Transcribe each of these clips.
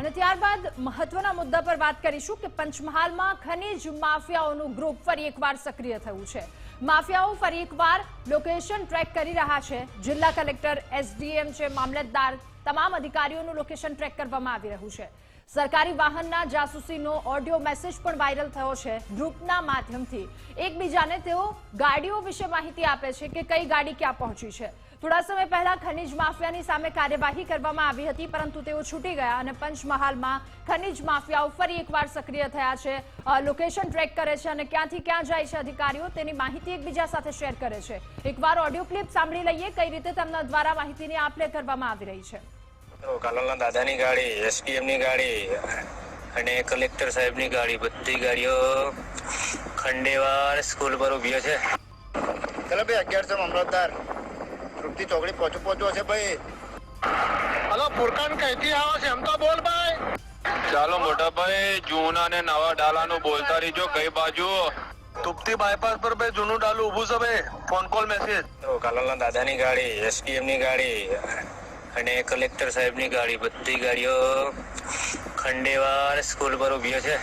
અને ત્યારબાદ મહત્વના મુદ્દા પર વાત કરીશું કે પંચમહાલમાં ખનીજ માફિયાઓનું ગ્રુપ ફરી એકવાર સક્રિય થયું છે. માફિયાઓ ફરી એકવાર લોકેશન ટ્રેક કરી રહ્યા છે. જિલ્લા કલેક્ટર એસડીએમ છે, મામલતદાર, તમામ અધિકારીઓનું લોકેશન ટ્રેક કરવામાં આવી રહ્યું છે. સરકારી વાહનના જાસૂસીનો ઓડિયો મેસેજ પણ વાયરલ થયો છે ગ્રુપના માધ્યમથી. એકબીજાને તેઓ ગાડીઓ વિશે માહિતી આપે છે કે કઈ ગાડી ક્યાં પહોંચી છે. થોડા સમય પહેલા ખનીજ માફિયાની સામે કાર્યવાહી કરવામાં આવી હતી પરંતુ તેઓ છૂટી ગયા અને પંચમહાલમાં ખનીજ માફિયાઓ ફરી એકવાર સક્રિય થયા છે. લોકેશન ટ્રેક કરે છે અને ક્યાંથી ક્યાં જાય છે અધિકારીઓ તેની માહિતી એકબીજા સાથે શેર કરે છે. એકવાર ઓડિયો ક્લિપ સાંભળી લઈએ કઈ રીતે તેમના દ્વારા માહિતીની આપ લે કરવામાં આવી રહી છે. કાલોલના દાદાની ગાડી એસડીએમની ગાડી અને કલેક્ટર સાહેબની ગાડી બધી ગાડીઓ ખંડેવાર સ્કૂલ પર ઊભી છે. ચલો ભાઈ અગિયારસો મામલતદાર. તૃપ્તિ ચોકડી પહોંચું પહોંચું હશે ભાઈ. હલો ફુરકાન કઈથી આવો છે એમ તો બોલ ભાઈ. ચાલો મોટા ભાઈ જૂના ને નવા ડાલાનું બોલતા રહીજો કઈ બાજુ. તુપતી બાયપાસ પર ભાઈ જૂનું ડાલું ઊભું છે ભાઈ. ફોન કોલ મેસેજ તો કાલોલના દાદાની ગાડી એસડીએમની ગાડી અને કલેક્ટર સાહેબની ગાડી બધી ગાડીઓ ખંડેવાર સ્કૂલ પર ઊભી છે.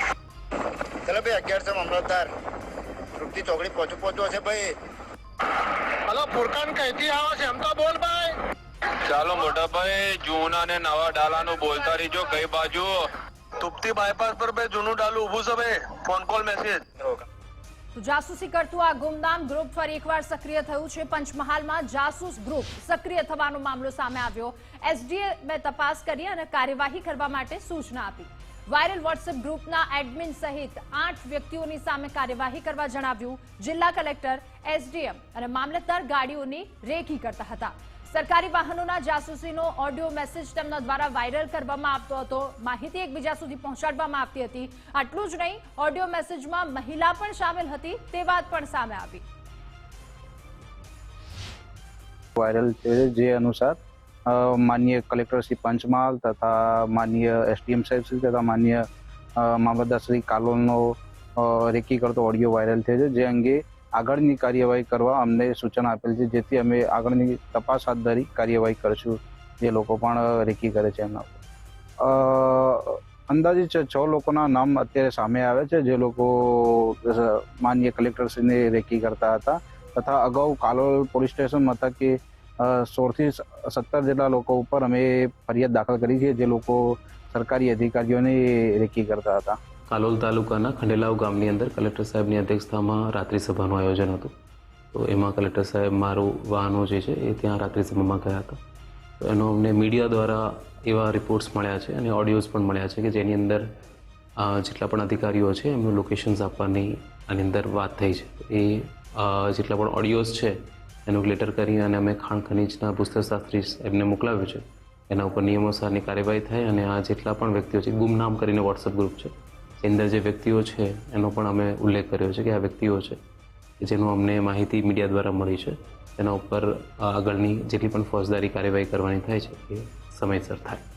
ચાલો ભાઈ અગિયારસો મામલતદાર તૃપ્તિ ચોકડી પહોંચું પહોંચવું હશે ભાઈ. હલો ફુરકાન કઈથી આવો છે એમ તો બોલ ભાઈ. ચાલો મોટા ભાઈ જૂના ને નવા ડાલાનું બોલતા રહીજો કઈ બાજુ. તુપતી બાયપાસ પર બે જૂનું ડાલું ઊભું છે ભાઈ ફોન કોલ મેસેજ જાસૂસી કરતું આ ગુમનામ ગ્રુપ ફરી એકવાર સક્રિય થયું છે. પંચમહાલમાં જાસૂસ ગ્રુપ સક્રિય થવાનો મામલો સામે આવ્યો. એસડીએમે તપાસ કરી અને કાર્યવાહી કરવા માટે સૂચના આપી. વાયરલ વોટ્સએપ ગ્રુપના એડમિન સહિત આઠ વ્યક્તિઓની સામે કાર્યવાહી કરવા જણાવ્યું. જિલ્લા કલેક્ટર, એસડીએમ અને મામલતદાર ગાડીઓની રેખી કરતા હતા. સરકારી વાહનોના જાસૂસીનો ઓડિયો મેસેજ તેમના દ્વારા વાયરલ કરવામાં આવતો હતો. માહિતી એકબીજા સુધી પહોંચાડવામાં આવતી હતી. આટલું જ નહીં, ઓડિયો મેસેજમાં મહિલા પણ સામેલ હતી, તે વાત પણ સામે આવી. વાયરલ જે અનુસાર અ, માનનીય કલેક્ટર શ્રી પંચમહાલ તથા માન્ય એસડીએમ સાહેબ શ્રી તથા માન્ય મામલતદાર શ્રી કાલોલનો રેકી કરતો ઓડિયો વાયરલ થયો છે જે અંગે આગળની કાર્યવાહી કરવા અમને સૂચના આપેલ છે જેથી અમે આગળની તપાસ હાથ ધરી કાર્યવાહી કરશું જે લોકો પણ રેકી કરે છે એમના અંદાજે છ- લોકોના નામ અત્યારે સામે આવે છે જે લોકો માન્ય કલેક્ટરશ્રીને રેકી કરતા હતા તથા અગાઉ કાલોલ પોલીસ સ્ટેશન મથકે સોળથી સત્તર જેટલા લોકો ઉપર અમે ફરિયાદ દાખલ કરી છે, જે લોકો સરકારી અધિકારીઓને રેકી કરતા હતા. કાલોલ તાલુકાના ખંડેલાવ ગામની અંદર કલેક્ટર સાહેબની અધ્યક્ષતામાં રાત્રિ સભાનું આયોજન હતું. તો એમાં કલેક્ટર સાહેબ મારું વાહનો જે છે એ ત્યાં રાત્રિ સભામાં ગયા હતા. તો એનો અમને મીડિયા દ્વારા એવા રિપોર્ટ્સ મળ્યા છે અને ઓડિયોઝ પણ મળ્યા છે કે જેની અંદર જેટલા પણ અધિકારીઓ છે એમનું લોકેશન્સ આપવાની આની અંદર વાત થઈ છે. એ જેટલા પણ ઓડિયોઝ છે એનું લેટર કરી અને અમે ખાણ ખનીજના પુસ્તકશાસ્ત્રી એમને મોકલાવ્યું છે. એના ઉપર નિયમોસારની કાર્યવાહી થાય અને આ જેટલા પણ વ્યક્તિઓ છે, ગુમનામ કરીને વોટ્સઅપ ગ્રુપ છે. અંદર જે વ્યક્તિઓ છે, એનો પણ અમે ઉલ્લેખ કર્યો છે કે આ વ્યક્તિઓ છે જેનું અમને માહિતી મીડિયા દ્વારા મળી છે. એના ઉપર આગળની જેટલી પણ ફોજદારી કાર્યવાહી કરવાની થાય છે, એ સમયસર થાય.